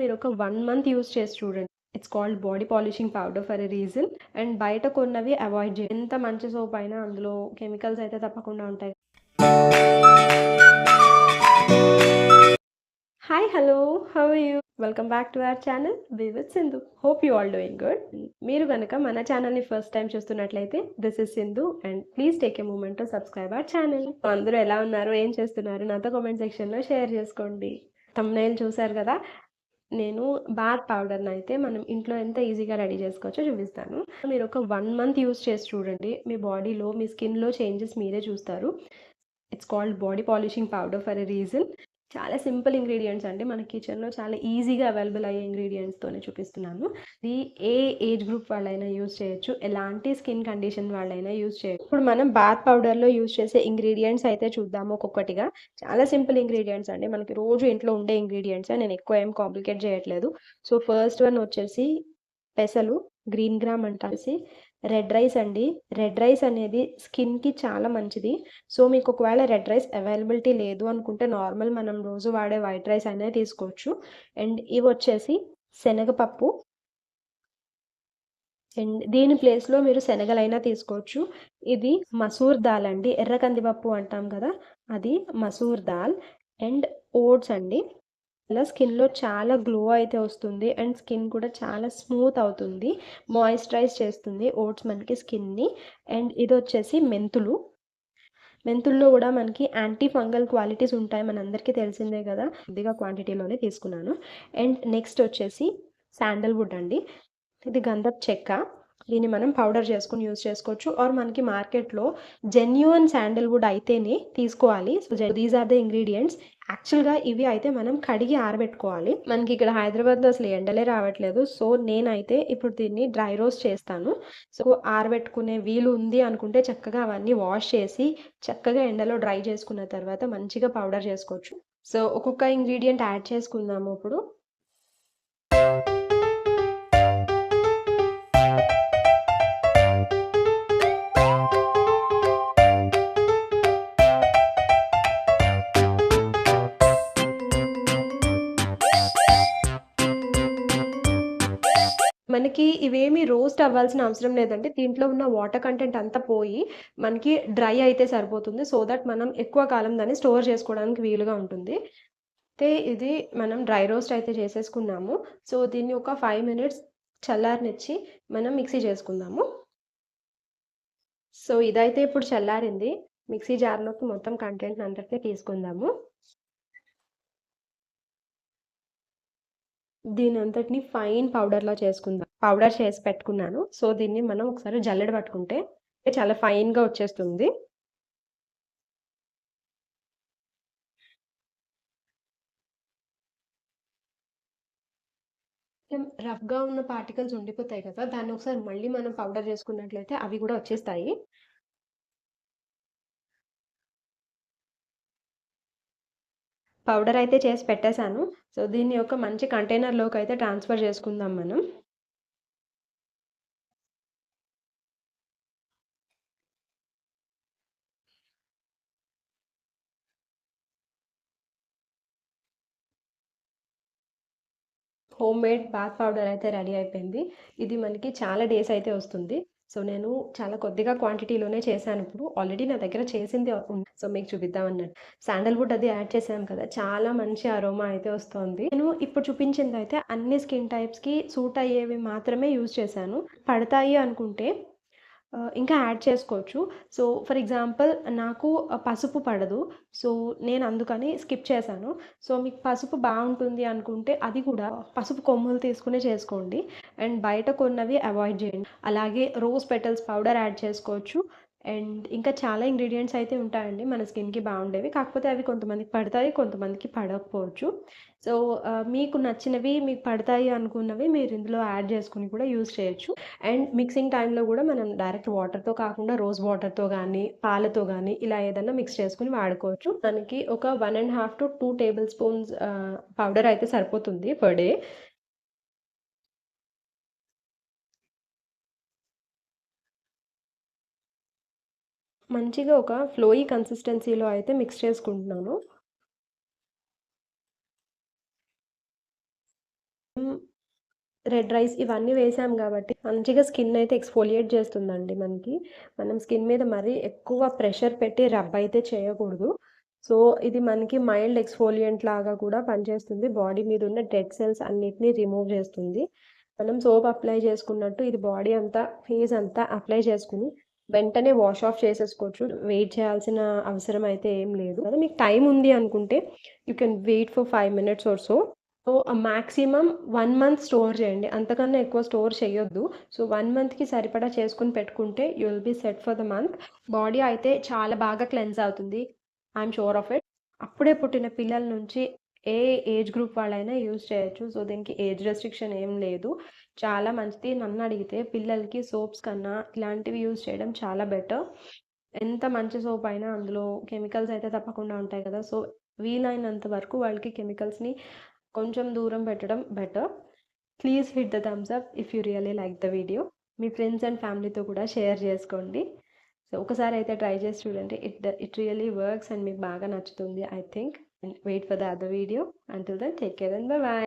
మీరు ఒక one month use చేసి చూడండి. It's called body polishing powder for a reason and బయట కొన్నవి అవాయిడ్ చేయండి. ఎంత మంచి సోప్ అయినా అందులో కెమికల్స్ అయితే తప్పకుండా ఉంటాయి. Hi hello how you welcome back to our channel with Sindhu hope you all doing good మీరు కనుక మన ఛానల్ని ఫస్ట్ టైం చూస్తున్నట్లయితే this is Sindhu and please take a moment to subscribe our channel అందరూ ఎలా ఉన్నారు ఏం చేస్తున్నారు నాతో కామెంట్ సెక్షన్లో షేర్ చేసుకోండి. తమ్నైల్ చూసారు కదా? నేను బాత్ పౌడర్ని అయితే మనం ఇంట్లో ఎంత ఈజీగా రెడీ చేసుకోవచ్చో చూపిస్తాను. మీరు ఒక వన్ మంత్ యూస్ చేసి చూడండి. మీ బాడీలో మీ స్కిన్లో చేంజెస్ మీరే చూస్తారు. It's called body polishing powder for a reason. చాలా సింపుల్ ఇంగ్రీడియంట్స్ అండి. మన కిచెన్లో చాలా ఈజీగా అవైలబుల్ అయ్యే ఇంగ్రీడియంట్స్తోనే చూపిస్తున్నాను. ఇది ఏ ఏజ్ గ్రూప్ వాళ్ళైనా యూజ్ చేయొచ్చు. ఎలాంటి స్కిన్ కండిషన్ వాళ్ళైనా యూజ్ చేయొచ్చు. ఇప్పుడు మనం బాత్ పౌడర్లో యూజ్ చేసే ఇంగ్రీడియంట్స్ అయితే చూద్దాము ఒక్కొక్కటిగా. చాలా సింపుల్ ఇంగ్రీడియంట్స్ అండి. మనకి రోజు ఇంట్లో ఉండే ఇంగ్రీడియంట్స్ నేను ఎక్కువ ఏం కాంప్లికేట్ చేయట్లేదు. సో ఫస్ట్ వన్ వచ్చేసి పెసలు గ్రీన్ గ్రామ్ అంటాసి రెడ్ రైస్ అండి. రెడ్ రైస్ అనేది స్కిన్కి చాలా మంచిది. సో మీకు ఒకవేళ రెడ్ రైస్ అవైలబిలిటీ లేదు అనుకుంటే నార్మల్ మనం రోజు వాడే వైట్ రైస్ అనేది తీసుకోవచ్చు. అండ్ ఇవి వచ్చేసి శనగపప్పు. అండ్ దీని ప్లేస్లో మీరు శనగలైనా తీసుకోవచ్చు. ఇది మసూర్ దాల్ అండి. ఎర్ర కందిపప్పు అంటాం కదా అది మసూర్ దాల్. అండ్ ఓట్స్ అండి. ఇలా స్కిన్లో చాలా గ్లో అయితే వస్తుంది. అండ్ స్కిన్ కూడా చాలా స్మూత్ అవుతుంది. మాయిశ్చరైజ్ చేస్తుంది ఓట్స్ మనకి స్కిన్ని. అండ్ ఇది వచ్చేసి మెంతులు. మెంతుల్లో కూడా మనకి యాంటీ ఫంగల్ క్వాలిటీస్ ఉంటాయి. మనందరికీ తెలిసిందే కదా. కొద్దిగా క్వాంటిటీలోనే తీసుకున్నాను. అండ్ నెక్స్ట్ వచ్చేసి శాండల్వుడ్ అండి. ఇది గంధప్ చెక్క. దీన్ని మనం పౌడర్ చేసుకుని యూజ్ చేసుకోవచ్చు. ఆర్ మనకి మార్కెట్లో జెన్యున్ శాండల్వుడ్ అయితేనే తీసుకోవాలి. So these are the ingredients యాక్చువల్గా ఇవి అయితే మనం కడిగి ఆరబెట్టుకోవాలి. మనకి ఇక్కడ హైదరాబాద్లో అసలు ఎండలే రావట్లేదు. సో నేనైతే ఇప్పుడు దీన్ని డ్రై రోస్ట్ చేస్తాను. సో ఆరబెట్టుకునే వీలు ఉంది అనుకుంటే చక్కగా అవన్నీ వాష్ చేసి చక్కగా ఎండలో డ్రై చేసుకున్న తర్వాత మంచిగా పౌడర్ చేసుకోవచ్చు. సో ఒక్కొక్క ఇంగ్రీడియంట్ యాడ్ చేసుకుందాము ఇప్పుడు. మనకి ఇవేమి రోస్ట్ అవ్వాల్సిన అవసరం లేదండి. దీంట్లో ఉన్న వాటర్ కంటెంట్ అంతా పోయి మనకి డ్రై అయితే సరిపోతుంది. సో దట్ మనం ఎక్కువ కాలం దాన్ని స్టోర్ చేసుకోవడానికి వీలుగా ఉంటుంది. అయితే ఇది మనం డ్రై రోస్ట్ అయితే చేసేసుకున్నాము. సో దీన్ని ఒక ఫైవ్ మినిట్స్ చల్లారనిచ్చి మనం మిక్సీ చేసుకుందాము. సో ఇదైతే ఇప్పుడు చల్లారింది. మిక్సీ జార్లోకి మొత్తం కంటెంట్ అంతటినీ తీసుకుందాము. దీని అంతటిని ఫైన్ పౌడర్లా చేసుకుందాం. పౌడర్ చేసి పెట్టుకున్నాను. సో దీన్ని మనం ఒకసారి జల్లెడ పట్టుకుంటే చాలా ఫైన్గా వచ్చేస్తుంది. రఫ్గా ఉన్న పార్టికల్స్ ఉండిపోతాయి కదా! దాన్ని ఒకసారి మళ్ళీ మనం పౌడర్ చేసుకున్నట్లయితే అవి కూడా వచ్చేస్తాయి. పౌడర్ అయితే చేసి పెట్టేశాను. సో దీన్ని ఒక మంచి కంటైనర్లోకి అయితే ట్రాన్స్ఫర్ చేసుకుందాం మనం. హోమ్ మేడ్ బాత్ పౌడర్ అయితే రెడీ అయిపోయింది. ఇది మనకి చాలా డేస్ అయితే వస్తుంది. సో నేను చాలా కొద్దిగా క్వాంటిటీలోనే చేశాను ఇప్పుడు. ఆల్రెడీ నా దగ్గర చేసింది ఉంది. సో మీకు చూపిద్దాం అన్నట్టు. శాండల్వుడ్ అది యాడ్ చేశాను కదా. చాలా మంచి అరోమా అయితే వస్తుంది. నేను ఇప్పుడు చూపించింది అయితే అన్ని స్కిన్ టైప్స్కి సూట్ అయ్యేవి మాత్రమే యూజ్ చేశాను. పడతాయి అనుకుంటే ఇంకా యాడ్ చేసుకోవచ్చు. సో ఫర్ ఎగ్జాంపుల్ నాకు పసుపు పడదు. సో నేను అందుకని స్కిప్ చేశాను. సో మీకు పసుపు బాగుంటుంది అనుకుంటే అది కూడా పసుపు కొమ్ములు తీసుకునే చేసుకోండి. అండ్ బయట కొన్నవి అవాయిడ్ చేయండి. అలాగే రోజ్ పెటల్స్ పౌడర్ యాడ్ చేసుకోవచ్చు. అండ్ ఇంకా చాలా ఇంగ్రీడియంట్స్ అయితే ఉంటాయండి మన స్కిన్కి బాగుండేవి. కాకపోతే అవి కొంతమందికి పడతాయి కొంతమందికి పడకపోవచ్చు. సో మీకు నచ్చినవి మీకు పడతాయి అనుకున్నవి మీరు ఇందులో యాడ్ చేసుకుని కూడా యూస్ చేయొచ్చు. అండ్ మిక్సింగ్ టైంలో కూడా మనం డైరెక్ట్ వాటర్తో కాకుండా రోజ్ వాటర్తో కానీ పాలతో కానీ ఇలా ఏదైనా మిక్స్ చేసుకుని వాడుకోవచ్చు. దానికి ఒక one and half to two tablespoons powder అయితే సరిపోతుంది పర్ డే. మంచిగా ఒక ఫ్లోయీ కన్సిస్టెన్సీలో అయితే మిక్స్ చేసుకుంటున్నాను. రెడ్ రైస్ ఇవన్నీ వేసాం కాబట్టి మంచిగా స్కిన్ అయితే ఎక్స్ఫోలియేట్ చేస్తుందండి మనకి. మనం స్కిన్ మీద మరీ ఎక్కువ ప్రెషర్ పెట్టి రబ్ అయితే చేయకూడదు. సో ఇది మనకి మైల్డ్ ఎక్స్ఫోలియంట్ లాగా కూడా పనిచేస్తుంది. బాడీ మీద ఉన్న డెడ్ సెల్స్ అన్నిటినీ రిమూవ్ చేస్తుంది. మనం సోప్ అప్లై చేసుకున్నట్టు ఇది బాడీ అంతా ఫేస్ అంతా అప్లై చేసుకుని వెంటనే వాష్ ఆఫ్ చేసేసుకోవచ్చు. వెయిట్ చేయాల్సిన అవసరం అయితే ఏం లేదు. కదా మీకు టైం ఉంది అనుకుంటే you can wait for five minutes or so. So maximum one month store చేయండి. అంతకన్నా ఎక్కువ స్టోర్ చేయొద్దు. సో వన్ మంత్కి సరిపడా చేసుకుని పెట్టుకుంటే you will be set for the month. Body అయితే చాలా బాగా క్లెన్స్ అవుతుంది. I'm sure of it. అప్పుడే పుట్టిన పిల్లల నుంచి ఏ ఏజ్ గ్రూప్ వాళ్ళైనా యూజ్ చేయొచ్చు. సో దీనికి ఏజ్ రెస్ట్రిక్షన్ ఏం లేదు. చాలా మంచిది. నన్ను అడిగితే పిల్లలకి సోప్స్ కన్నా ఇలాంటివి యూజ్ చేయడం చాలా బెటర్. ఎంత మంచి సోప్ అయినా అందులో కెమికల్స్ అయితే తప్పకుండా ఉంటాయి కదా. సో వీలైనంత వరకు వాళ్ళకి కెమికల్స్ని కొంచెం దూరం పెట్టడం better. Please hit the thumbs up if you really like the video. Me friends and ఫ్యామిలీతో కూడా షేర్ చేసుకోండి. సో ఒకసారి అయితే ట్రై చేసి చూడండి. It it really works and మీకు బాగా నచ్చుతుంది I think. Wait for the other video. Until then take care and bye bye